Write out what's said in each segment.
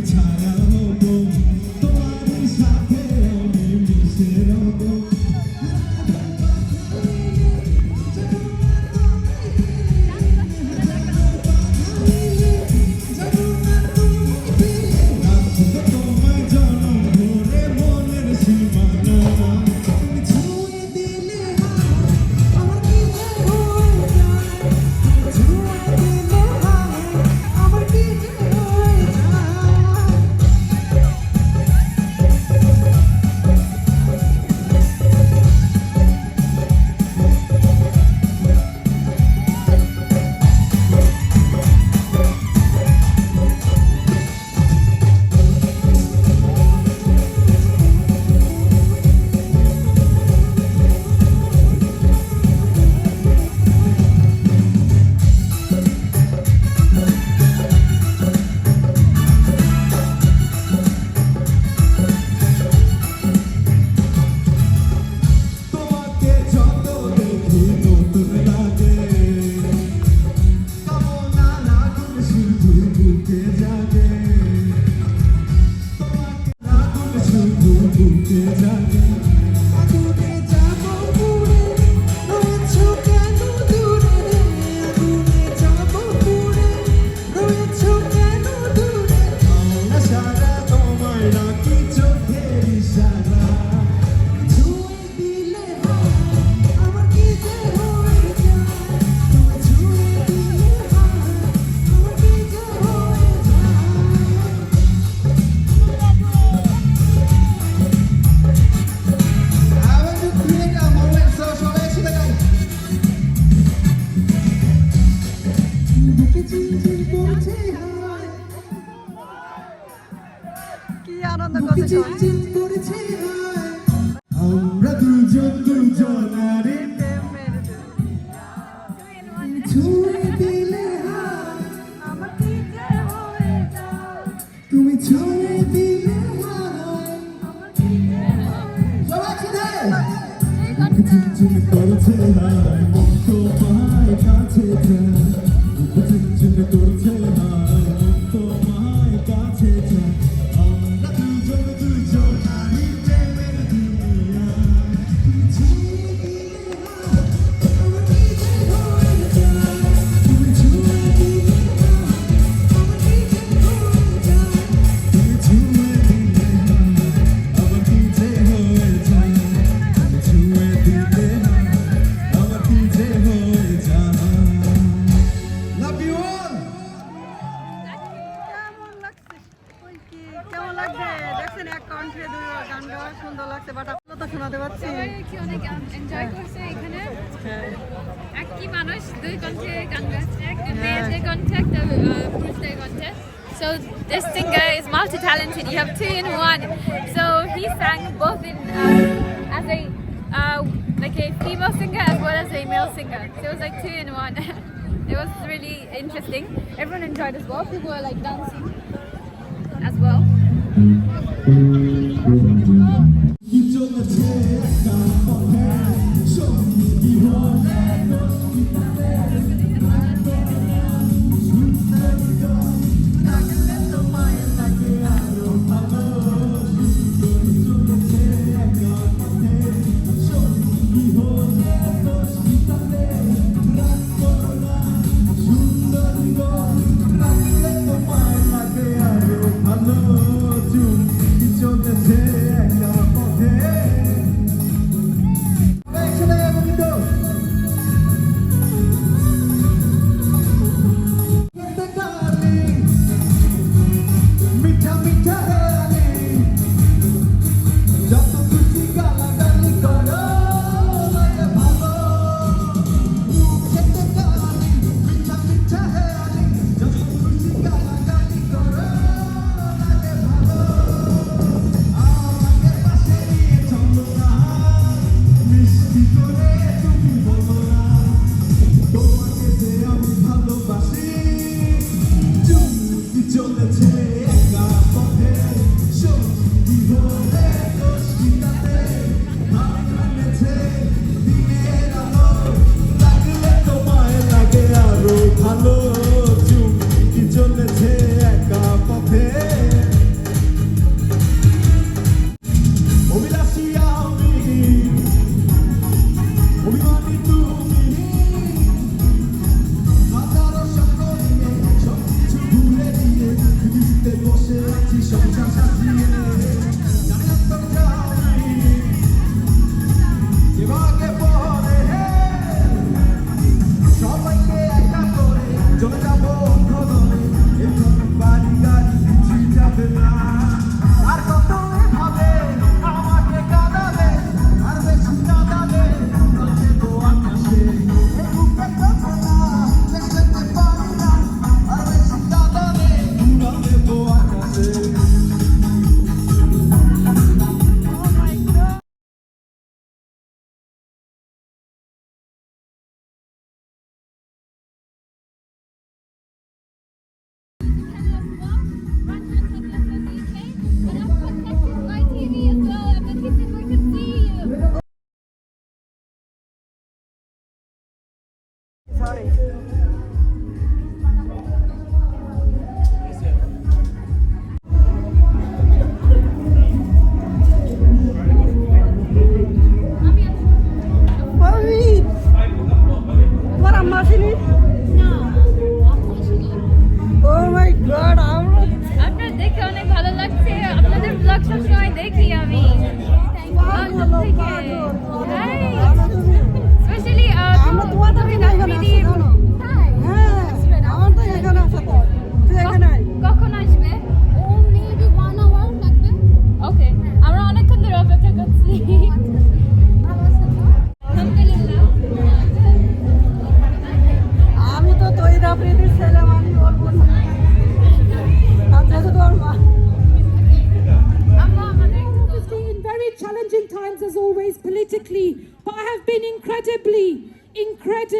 time.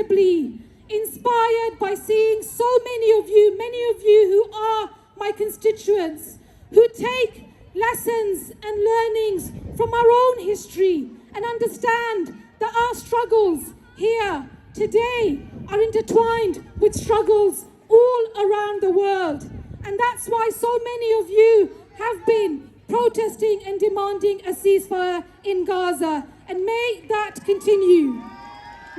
Incredibly inspired by seeing so many of you, many of you who are my constituents, who take lessons and learnings from our own history and understand that our struggles here today are intertwined with struggles all around the world. And that's why so many of you have been protesting and demanding a ceasefire in Gaza. And may that continue.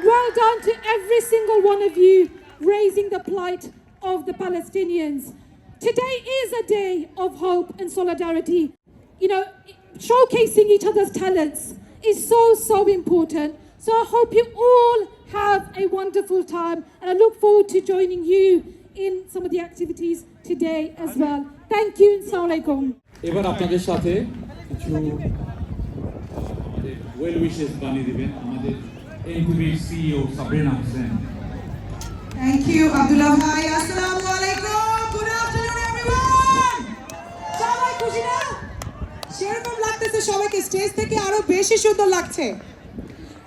Well done to every single one of you raising the plight of the Palestinians. Today is a day of hope and solidarity. You know, showcasing each other's talents is so, so important. So I hope you all have a wonderful time and I look forward to joining you in some of the activities today as well. Thank you and Assalamu alaikum. এবার আপনাদের সাথে কিছু well wishes বানিয়ে দিবেন আমাদের এনটিভির CEO Sabrina Hossain Thank you, Abdullah Bhai. Assalamu alaikum. Good afternoon, everyone. সবাই খুশি না? সেরকম লাগতেছে সবাইকে। স্টেজ থেকে আরও বেশি সুন্দর লাগছে।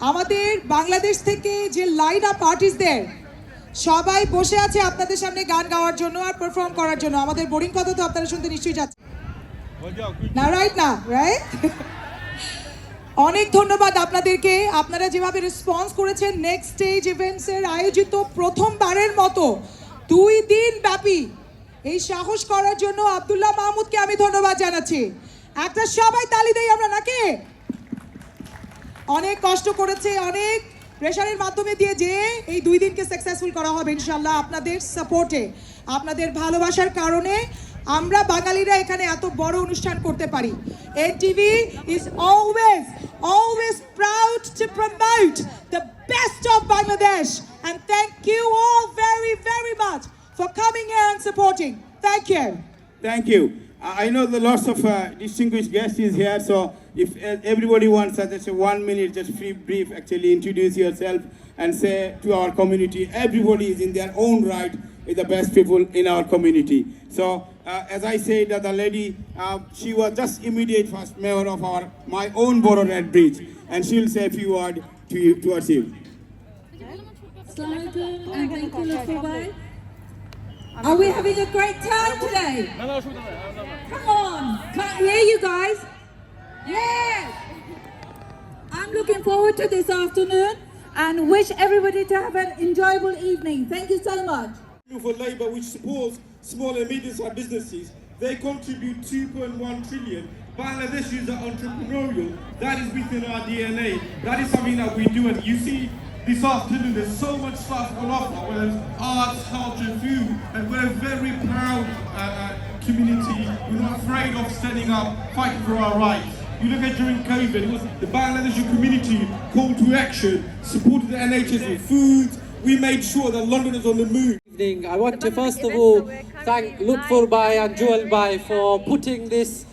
আমাদের বাংলাদেশ থেকে যে লাইন আপ আর্টিস্টদের সবাই বসে আছে আপনাদের সামনে গান গাওয়ার জন্য আর পারফর্ম করার জন্য। আমাদের বোরিং কথা তো আপনারা শুনতে নিশ্চয়ই যাচ্ছে না রাইট না রাইট অনেক ধন্যবাদ আপনাদেরকে। আপনারা যেভাবে রেসপন্স করেছেন নেক্সট স্টেজ ইভেন্টসের আয়োজিত প্রথমবারের মতো, দুই দিন ব্যাপী এই সাহস করার জন্য আব্দুল্লাহ মাহমুদকে আমি ধন্যবাদ জানাচ্ছি। একটা সবাই তালি দেই আমরা, নাকি? অনেক কষ্ট করেছে, অনেক প্রেশারের মাধ্যমে দিয়ে যে এই দুই দিনকে সাকসেসফুল করা হবে ইনশাল্লাহ আপনাদের সাপোর্টে আপনাদের ভালোবাসার কারণে। আমরা বাঙালিরা এখানে এত বড় অনুষ্ঠান করতে পারি NTV is always always proud to promote the best of Bangladesh and thank you all very very much for coming here and supporting thank you Thank you. I I know the lots of uh, distinguished guests is here, so if uh, everybody wants uh, just a one minute, just free brief, actually introduce yourself and say to our community, everybody is in their own right is the best people in our community. So uh, as I said, that the lady, uh, she was just immediate first mayor of our my own Borough Red Bridge, and she'll say a few words to you towards you. Assalamu and thank you, Lutfi Are we having a great time today? Come on, can't hear you guys. Yes. I'm looking forward to this afternoon and wish everybody to have an enjoyable evening. Thank you so much. for Labour, which supports small and medium-sized businesses. They contribute 2.1 trillion. Bangladeshis are entrepreneurial. That is within our DNA. That is something that we do. And you see, this afternoon, there's so much stuff on offer, whether it's arts, culture, food, and we're a very proud uh, uh, community. We're not afraid of standing up, fighting for our rights. You look at during COVID, it was the Bangladeshi community called to action, supported the NHS with food. We made sure that London is on the move evening. I want to first of all thank Lutfur Bai and Joel Bai for putting this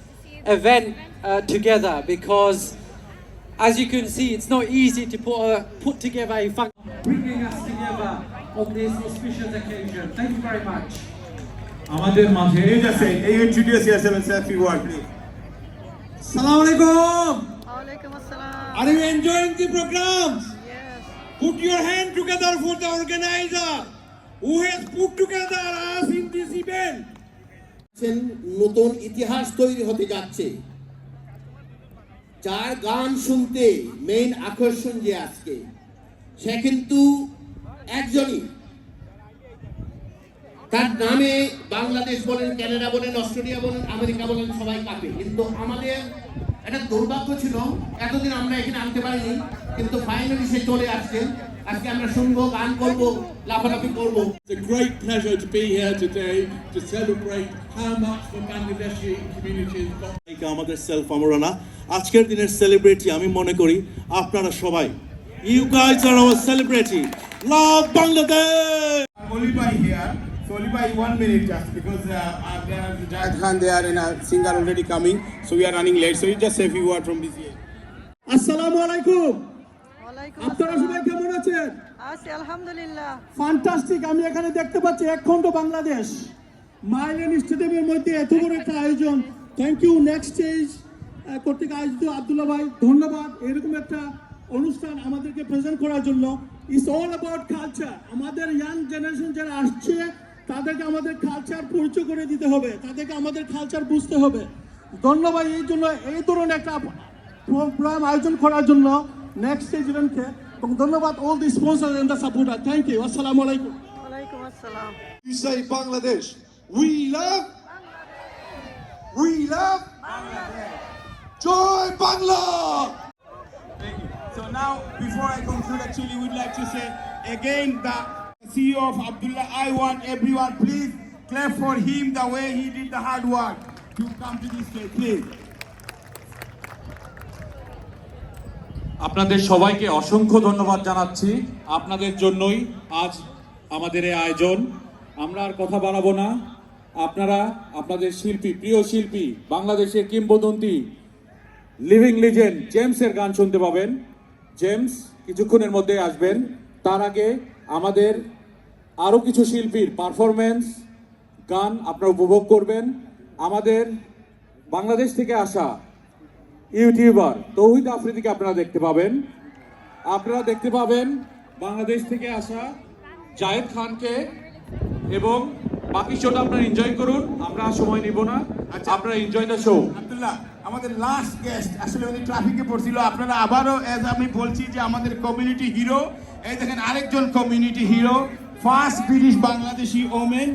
event uh, together because as you can see it's not easy to put, a, put together a function bringing us together on this auspicious occasion. Thank you very much. আমাদের মাঝে You just say, you introduce yourself and say a few words, please. Assalamu alaikum. ওয়ালাইকুম আসসালাম Are you enjoying the programs? Yes. Put your hand together for the organizer who has put together us in this event. নতুন ইতিহাস তৈরি হতে যাচ্ছে। যার গান শুনতে মেইন আকর্ষণ যে আজকে, সে কিন্তু একজনই। তার নামে বাংলাদেশ বলেন, কানাডা বলেন, অস্ট্রেলিয়া বলেন, আমেরিকা বলেন, সবাই কাঁপে। কিন্তু আমাদের একটা দুর্ভাগ্য ছিল, এতদিন আমরা এখানে আনতে পারিনি, কিন্তু ফাইনালি সে চলে আসছেন আজকে আমরা শুনব গান করব লাফালাফি করব It's a great pleasure to be here today to celebrate how much the Bangladeshi community has got. আমাদের সেলফ আমরানা আজকের দিনের সেলিব্রিটি আমি মনে করি আপনারা সবাই you guys are our celebrity love Bangladesh Olibai here. So Olibai, one minute just because uh, uh, there is Jayad Khan there and a singer already coming. So we are running late. So you just say a few words from. আসসালামু আলাইকুম ওয়ালাইকুম আপনারা সবাই কেমন আছেন? আছি আলহামদুলিল্লাহ। Fantastic আমি এখানে দেখতে পাচ্ছি এক খণ্ড বাংলাদেশ। মাইলেন স্টেডিয়ামের মধ্যে এত বড় একটা আয়োজন। থ্যাংক ইউ নেক্সট স্টেজ কর্তৃক আয়োজিত আব্দুল্লাহ ভাই ধন্যবাদ। এরকম একটা অনুষ্ঠান আমাদেরকে প্রেজেন্ট করার জন্য। ইটস অল অ্যাবাউট কালচার আমাদের ইয়াং জেনারেশন যারা আসছে তাদেরকে আমাদের কালচার পরিচয় করে দিতে হবে। তাদেরকে আমাদের কালচার বুঝতে হবে। ধন্যবাদ এই জন্য এই ধরনের একটা প্রোগ্রাম আয়োজন করার জন্য। নেক্সট স্টেজ ইভেন্টকে এবং ধন্যবাদ all the sponsor and the supporter thank you আসসালামু আলাইকুম ওয়ালাইকুম আসসালাম You say Bangladesh. We love. We love. Joy Bangla. Thank you. So now, before I conclude, actually, we'd like to say again the CEO of Abdullah. I want everyone, please clap for him the way he did the hard work to come to this stage, please. আপনাদের সবাইকে অসংখ্য ধন্যবাদ জানাচ্ছি। আপনাদের জন্যই আজ আমাদের এই আয়োজন। আমরা আর কথা বাড়াবো না। আপনারা, আপনাদের শিল্পী, প্রিয় শিল্পী, বাংলাদেশের কিংবদন্তি লিভিং লিজেন্ড জেমসের গান শুনতে পাবেন। জেমস কিছুক্ষণের মধ্যে আসবেন। তার আগে আমাদের আরও কিছু শিল্পীর পারফরমেন্স গান আপনারা উপভোগ করবেন। আমাদের বাংলাদেশ থেকে আসা ইউটিউবার তৌহিদ আফ্রিদিকে আপনারা দেখতে পাবেন। আপনারা দেখতে পাবেন বাংলাদেশ থেকে আসা জায়েদ খানকে এবং বাকি শোটা আপনারা এনজয় করুন। আমরা আর সময় নিব না। আচ্ছা। আপনারা এনজয় দ্য শো আব্দুল্লাহ আমাদের লাস্ট গেস্ট আসলে উনি ট্রাফিকে পড়ছিল। আপনারা আবারও এজ আমি বলছি যে আমাদের কমিউনিটি হিরো এই দেখেন আরেকজন community hero first British Bangladeshi women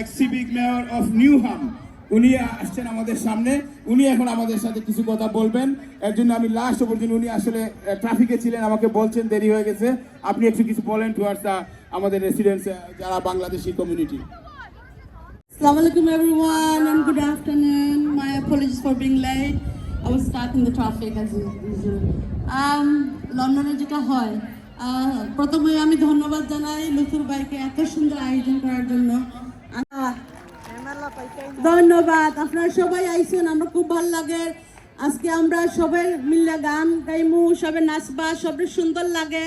ex civic mayor of Newham উনি আসছেন আমাদের সামনে উনি এখন আমাদের সাথে কিছু কথা বলবেন এর জন্য আমি লাস্ট পর্যন্ত উনি আসলে ট্রাফিকে ছিলেন আমাকে বলছেন দেরি হয়ে গেছে আপনি একটু কিছু বলেন টুয়ার্ডস আমাদের রেসিডেন্টস যারা Bangladeshi community Assalamu alaikum everyone and good afternoon. My apologies for being late. I was stuck in the traffic as usual. Um, লন্ডনে যেটা হয় প্রথমে আমি ধন্যবাদ জানাই লুথুর ভাইকে এত সুন্দর আয়োজন করার জন্য ধন্যবাদ। আপনারা সবাই আইসেন, আমরা খুব ভালো লাগে। আজকে আমরা সবাই মিলে গান গাইমু, সবাই নাচবা, সবাই সুন্দর লাগে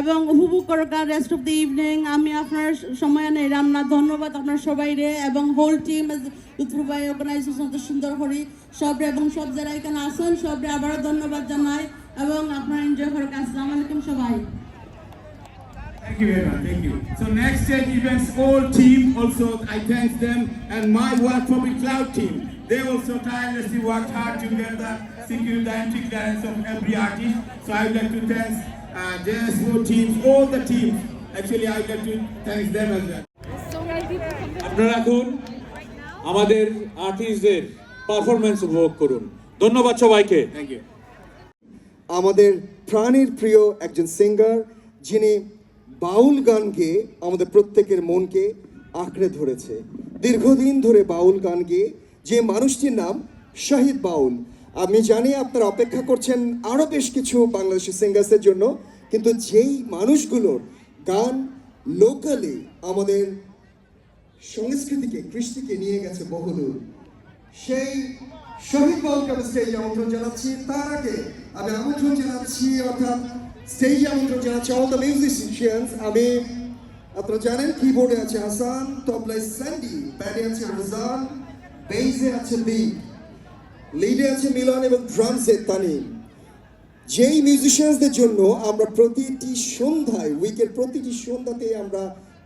এবং উপভোগ করকা রেস্ট অফ দ্য ইভিনিং আমি আপনার সময় নেই রান্না ধন্যবাদ আপনার সবাই রে এবং হোল টিম ভাই অর্গানাইজেশন অত সুন্দর করি সব এবং সব যারা এখানে আসেন সব আবারও ধন্যবাদ জানাই এবং আপনার এনজয় করার আসসালামু আলাইকুম সবাই। Thank you very much. Thank you. So next stage events, all team also I thank them and my work for the cloud team. They also tirelessly worked hard to get the secure the entry clearance of every artist. So I would like to thank uh, JS4 teams, all the teams. Actually, I would like to thank them as well. আপনারা এখন আমাদের আর্টিস্টদের performance উপভোগ করুন ধন্যবাদ সবাইকে Thank you. আমাদের প্রাণীর প্রিয় একজন সিঙ্গার যিনি বাউল গান গেয়ে আমাদের প্রত্যেকের মনকে আঁকড়ে ধরেছে। দীর্ঘদিন ধরে বাউল গান গেয়ে যে মানুষটির নাম শাহিদ বাউল। আমি জানি আপনারা অপেক্ষা করছেন আরও বেশ কিছু বাংলাদেশি সিঙ্গার্সের জন্য, কিন্তু যেই মানুষগুলোর গান লোকালি আমাদের সংস্কৃতিকে, কৃষ্টিকে নিয়ে গেছে বহুদূর, সেই শহীদ বাউলকে আমি স্টেজে আমন্ত্রণ জানাচ্ছি। তার আগে আমি আমন্ত্রণ জানাচ্ছি অর্থাৎ স্টেজে আমন্ত্রণ জানাচ্ছি অল দ্য মিউজিশিয়ানস আমি আপনারা জানেন কিবোর্ডে আছে হাসান তবলায় স্যান্ডি ব্যাটে আছে রোজান বেইজে আছে লি লিডে আছে মিলন এবং ড্রামসে তানিম। যেই মিউজিশিয়ানসদের জন্য আমরা প্রতিটি সন্ধ্যায় উইকের প্রতিটি সন্ধ্যাতে আমরা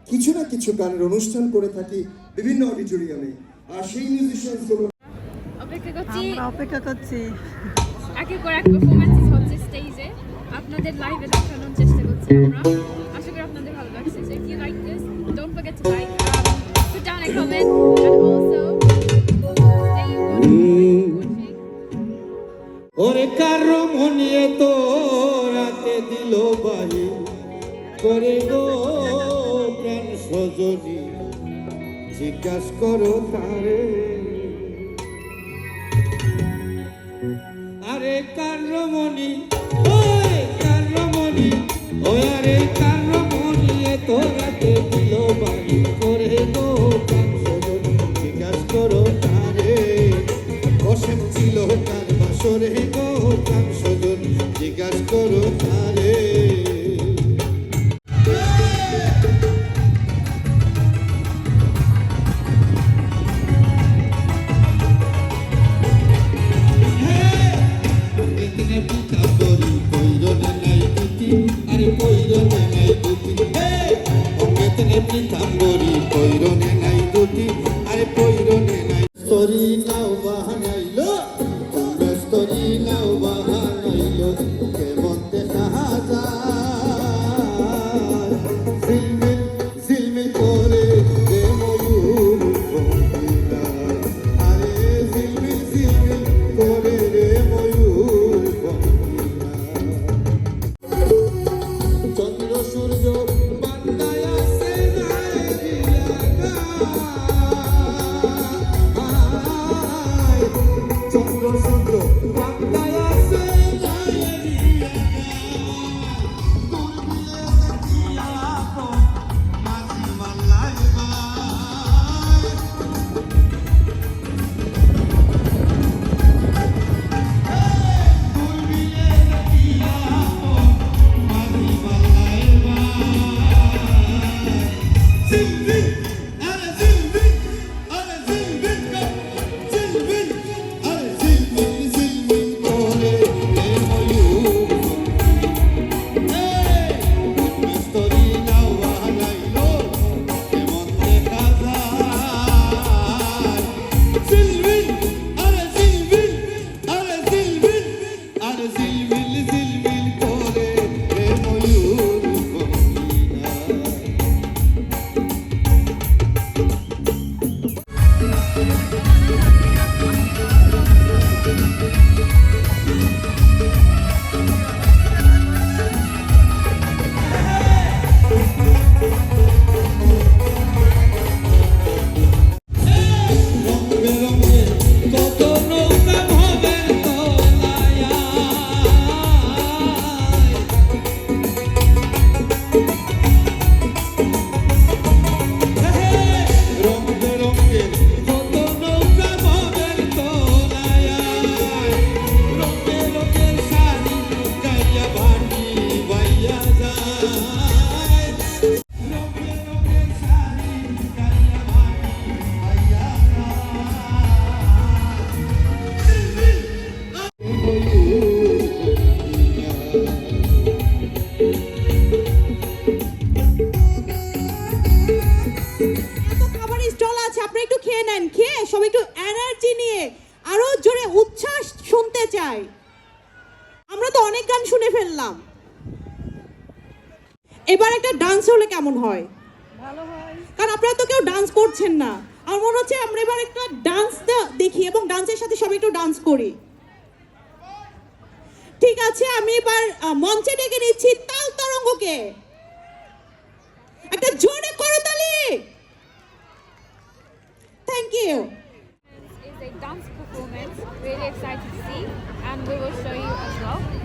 কিছু না কিছু গানের অনুষ্ঠান করে থাকি বিভিন্ন অডিটোরিয়ামে আর সেই মিউজিশিয়ানসগুলো অপেক্ষা করছি। আমরা অপেক্ষা করছি। এক হচ্ছে স্টেজে আপনাদের লাইভে দেখানোর চেষ্টা করছি আমরা। আশা করি আপনাদের ভালো লাগছে। So if you like this don't forget to like to down a comment তো রাতে দিল বাহি। করে গো প্রাণ সজনী। জিজ্ঞাস করো তারে পিতাম্বরি পৈরনে আপনি একটু খেয়ে নেন খেয়ে সবাই একটু এনার্জি নিয়ে আরও জোরে উচ্ছ্বাস শুনতে চাই। আমরা তো অনেক গান শুনে ফেললাম। এবার একটা ডান্স হলে কেমন হয়? কারণ আপনারা তো কেউ ডান্স করছেন না। আমার মনে হচ্ছে আমরা এবার একটা ডান্স দেখি এবং ডান্সের সাথে সবাই একটু ডান্স করি। ঠিক আছে আমি এবার মঞ্চে ডেকে নিচ্ছি তাল তরঙ্গকে। একটা জোরে করতালি Thank you. It's a dance performance, really excited to see, and we will show you as well.